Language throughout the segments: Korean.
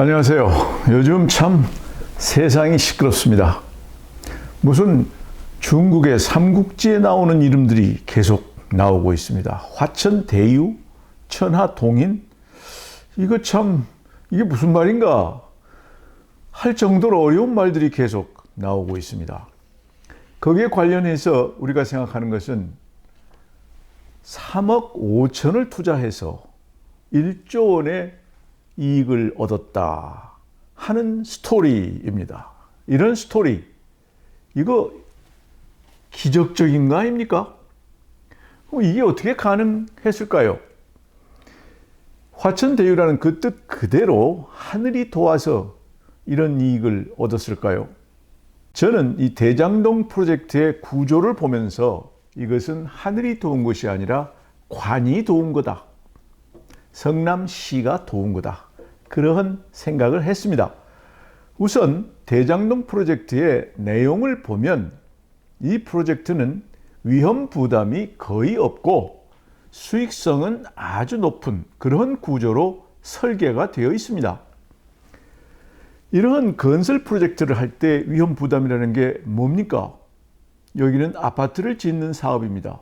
안녕하세요. 요즘 참 세상이 시끄럽습니다. 무슨 중국의 삼국지에 나오는 이름들이 계속 나오고 있습니다. 화천 대유, 천하 동인. 이거 참 이게 무슨 말인가 할 정도로 어려운 말들이 계속 나오고 있습니다. 거기에 관련해서 우리가 생각하는 것은 3억 5천을 투자해서 1조 원의 이익을 얻었다 하는 스토리입니다. 이런 스토리, 이거 기적적인 거 아닙니까? 이게 어떻게 가능했을까요? 화천대유라는 그 뜻 그대로 하늘이 도와서 이런 이익을 얻었을까요? 저는 이 대장동 프로젝트의 구조를 보면서 이것은 하늘이 도운 것이 아니라 관이 도운 거다. 성남시가 도운 거다. 그러한 생각을 했습니다. 우선 대장동 프로젝트의 내용을 보면 이 프로젝트는 위험 부담이 거의 없고 수익성은 아주 높은 그런 구조로 설계가 되어 있습니다. 이러한 건설 프로젝트를 할 때 위험 부담이라는 게 뭡니까? 여기는 아파트를 짓는 사업입니다.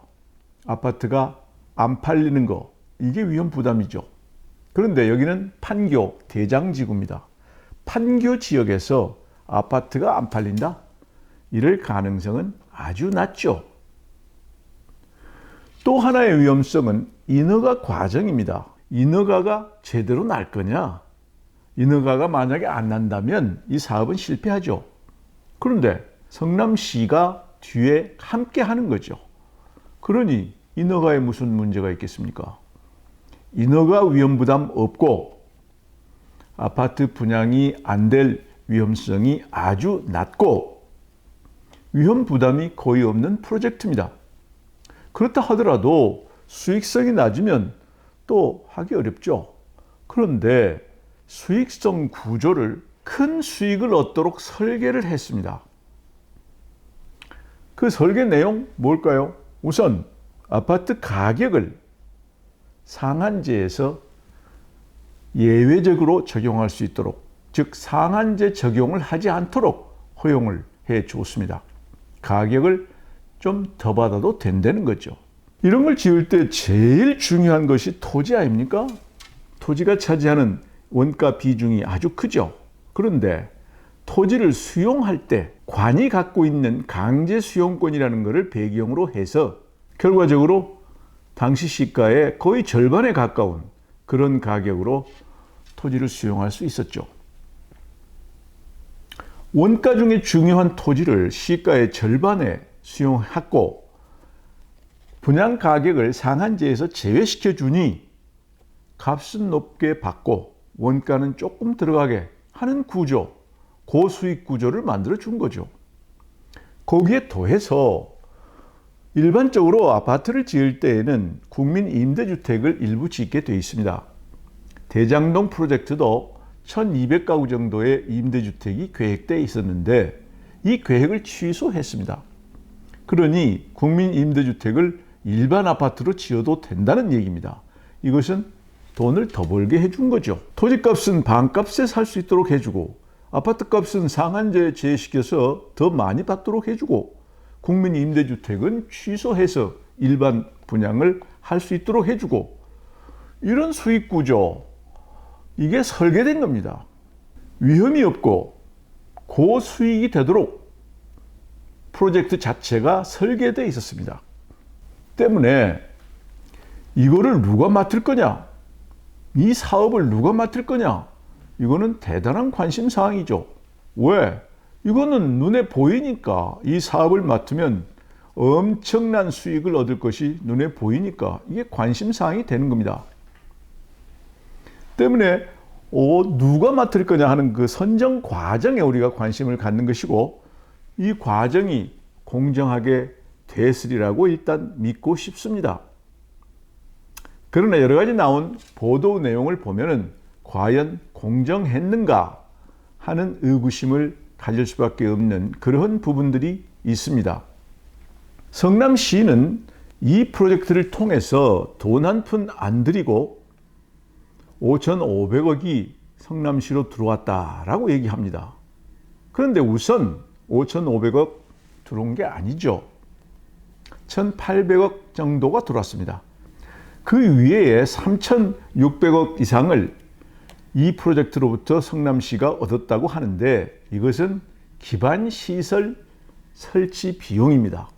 아파트가 안 팔리는 거, 이게 위험 부담이죠. 그런데 여기는 판교 대장지구입니다. 판교 지역에서 아파트가 안 팔린다? 이럴 가능성은 아주 낮죠. 또 하나의 위험성은 인허가 과정입니다. 인허가가 제대로 날 거냐? 인허가가 만약에 안 난다면 이 사업은 실패하죠. 그런데 성남시가 뒤에 함께 하는 거죠. 그러니 인허가에 무슨 문제가 있겠습니까? 인허가 위험 부담 없고 아파트 분양이 안 될 위험성이 아주 낮고 위험 부담이 거의 없는 프로젝트입니다. 그렇다 하더라도 수익성이 낮으면 또 하기 어렵죠. 그런데 수익성 구조를 큰 수익을 얻도록 설계를 했습니다. 그 설계 내용 뭘까요? 우선 아파트 가격을 상한제에서 예외적으로 적용할 수 있도록 즉 상한제 적용을 하지 않도록 허용을 해 줬습니다. 가격을 좀 더 받아도 된다는 거죠. 이런 걸 지을 때 제일 중요한 것이 토지 아닙니까? 토지가 차지하는 원가 비중이 아주 크죠. 그런데 토지를 수용할 때 관이 갖고 있는 강제 수용권이라는 것을 배경으로 해서 결과적으로 당시 시가의 거의 절반에 가까운 그런 가격으로 토지를 수용할 수 있었죠. 원가 중에 중요한 토지를 시가의 절반에 수용했고 분양 가격을 상한제에서 제외시켜 주니 값은 높게 받고 원가는 조금 들어가게 하는 구조, 고수익 구조를 만들어 준 거죠. 거기에 더해서 일반적으로 아파트를 지을 때에는 국민 임대주택을 일부 짓게 되어 있습니다. 대장동 프로젝트도 1200가구 정도의 임대주택이 계획되어 있었는데 이 계획을 취소했습니다. 그러니 국민 임대주택을 일반 아파트로 지어도 된다는 얘기입니다. 이것은 돈을 더 벌게 해준 거죠. 토지값은 반값에 살 수 있도록 해주고 아파트값은 상한제 제시켜서 더 많이 받도록 해주고 국민 임대주택은 취소해서 일반 분양을 할 수 있도록 해주고 이런 수익 구조 이게 설계된 겁니다. 위험이 없고 고수익이 되도록 프로젝트 자체가 설계되어 있었습니다. 때문에 이거를 누가 맡을 거냐? 이 사업을 누가 맡을 거냐? 이거는 대단한 관심 사항이죠. 왜? 이거는 눈에 보이니까 이 사업을 맡으면 엄청난 수익을 얻을 것이 눈에 보이니까 이게 관심사항이 되는 겁니다. 때문에 어, 누가 맡을 거냐 하는 그 선정 과정에 우리가 관심을 갖는 것이고 이 과정이 공정하게 됐으리라고 일단 믿고 싶습니다. 그러나 여러 가지 나온 보도 내용을 보면은 과연 공정했는가 하는 의구심을 가질 수밖에 없는 그런 부분들이 있습니다. 성남시는 이 프로젝트를 통해서 돈 한 푼 안 들이고 5,500억이 성남시로 들어왔다라고 얘기합니다. 그런데 우선 5,500억 들어온 게 아니죠. 1,800억 정도가 들어왔습니다. 그 위에 3,600억 이상을 이 프로젝트로부터 성남시가 얻었다고 하는데 이것은 기반 시설 설치 비용입니다.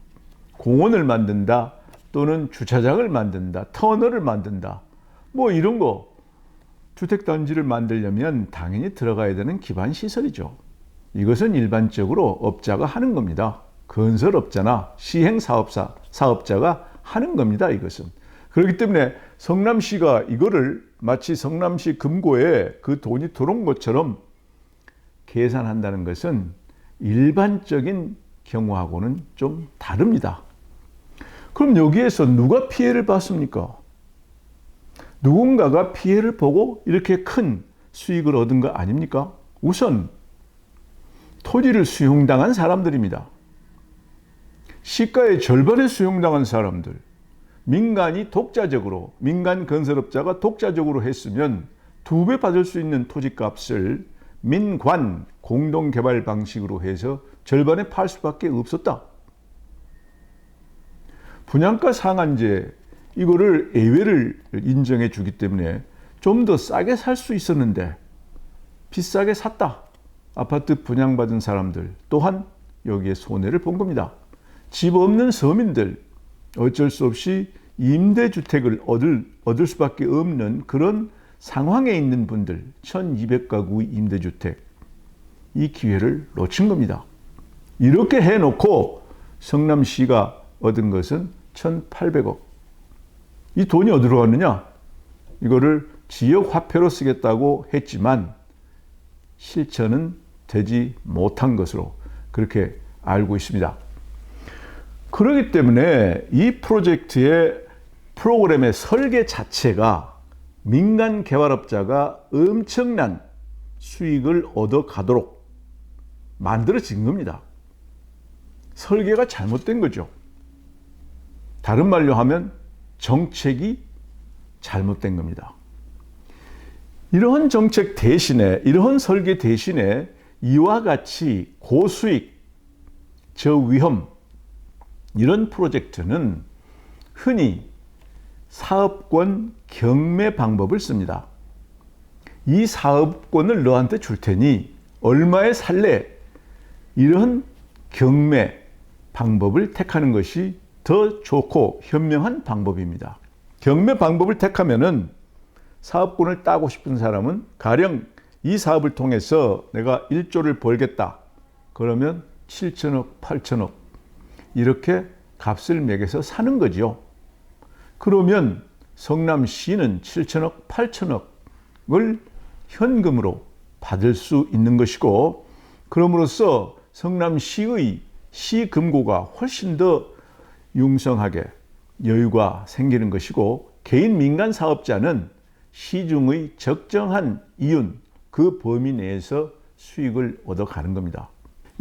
공원을 만든다 또는 주차장을 만든다 터널을 만든다 뭐 이런 거 주택단지를 만들려면 당연히 들어가야 되는 기반 시설이죠. 이것은 일반적으로 업자가 하는 겁니다. 건설업자나 시행사업사, 사업자가 하는 겁니다. 이것은. 그렇기 때문에 성남시가 이거를 마치 성남시 금고에 그 돈이 들어온 것처럼 계산한다는 것은 일반적인 경우하고는 좀 다릅니다. 그럼 여기에서 누가 피해를 봤습니까? 누군가가 피해를 보고 이렇게 큰 수익을 얻은 거 아닙니까? 우선 토지를 수용당한 사람들입니다. 시가의 절반을 수용당한 사람들. 민간이 독자적으로, 민간 건설업자가 독자적으로 했으면 두 배 받을 수 있는 토지값을 민관 공동개발 방식으로 해서 절반에 팔 수밖에 없었다. 분양가 상한제 이거를 예외를 인정해 주기 때문에 좀 더 싸게 살 수 있었는데 비싸게 샀다. 아파트 분양받은 사람들 또한 여기에 손해를 본 겁니다. 집 없는 서민들 어쩔 수 없이 임대주택을 얻을, 얻을 수밖에 없는 그런 상황에 있는 분들 1200가구 임대주택 이 기회를 놓친 겁니다. 이렇게 해놓고 성남시가 얻은 것은 1800억. 이 돈이 어디로 갔느냐? 이거를 지역 화폐로 쓰겠다고 했지만 실천은 되지 못한 것으로 그렇게 알고 있습니다. 그렇기 때문에 이 프로젝트의 프로그램의 설계 자체가 민간 개발업자가 엄청난 수익을 얻어 가도록 만들어진 겁니다. 설계가 잘못된 거죠. 다른 말로 하면 정책이 잘못된 겁니다. 이러한 정책 대신에, 이러한 설계 대신에 이와 같이 고수익, 저위험, 이런 프로젝트는 흔히 사업권 경매 방법을 씁니다. 이 사업권을 너한테 줄 테니 얼마에 살래? 이런 경매 방법을 택하는 것이 더 좋고 현명한 방법입니다. 경매 방법을 택하면은 사업권을 따고 싶은 사람은 가령 이 사업을 통해서 내가 1조를 벌겠다. 그러면 7천억, 8천억 이렇게 값을 매겨서 사는 거죠. 그러면 성남시는 7천억, 8천억을 현금으로 받을 수 있는 것이고 그럼으로써 성남시의 시금고가 훨씬 더 융성하게 여유가 생기는 것이고 개인 민간 사업자는 시중의 적정한 이윤 그 범위 내에서 수익을 얻어가는 겁니다.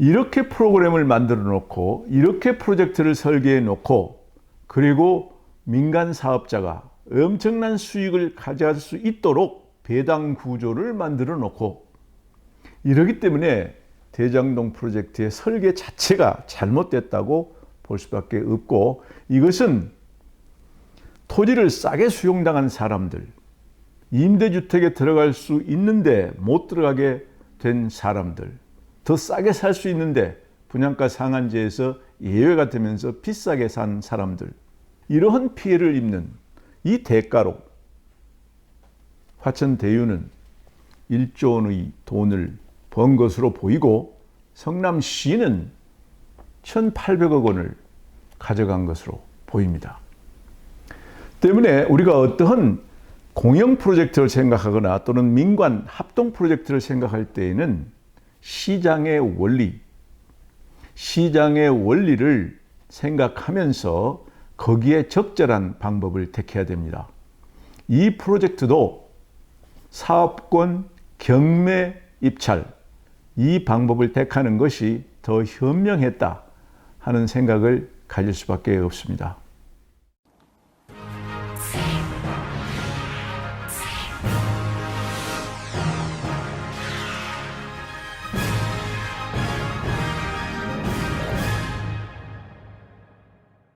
이렇게 프로그램을 만들어 놓고 이렇게 프로젝트를 설계해 놓고 그리고 민간 사업자가 엄청난 수익을 가져갈 수 있도록 배당 구조를 만들어 놓고 이러기 때문에 대장동 프로젝트의 설계 자체가 잘못됐다고 볼 수밖에 없고 이것은 토지를 싸게 수용당한 사람들, 임대주택에 들어갈 수 있는데 못 들어가게 된 사람들, 더 싸게 살 수 있는데 분양가 상한제에서 예외가 되면서 비싸게 산 사람들 이러한 피해를 입는 이 대가로 화천 대유는 1조 원의 돈을 번 것으로 보이고 성남시는 1,800억 원을 가져간 것으로 보입니다. 때문에 우리가 어떠한 공영 프로젝트를 생각하거나 또는 민관 합동 프로젝트를 생각할 때에는 시장의 원리, 시장의 원리를 생각하면서 거기에 적절한 방법을 택해야 됩니다. 이 프로젝트도 사업권 경매 입찰 이 방법을 택하는 것이 더 현명했다 하는 생각을 가질 수밖에 없습니다.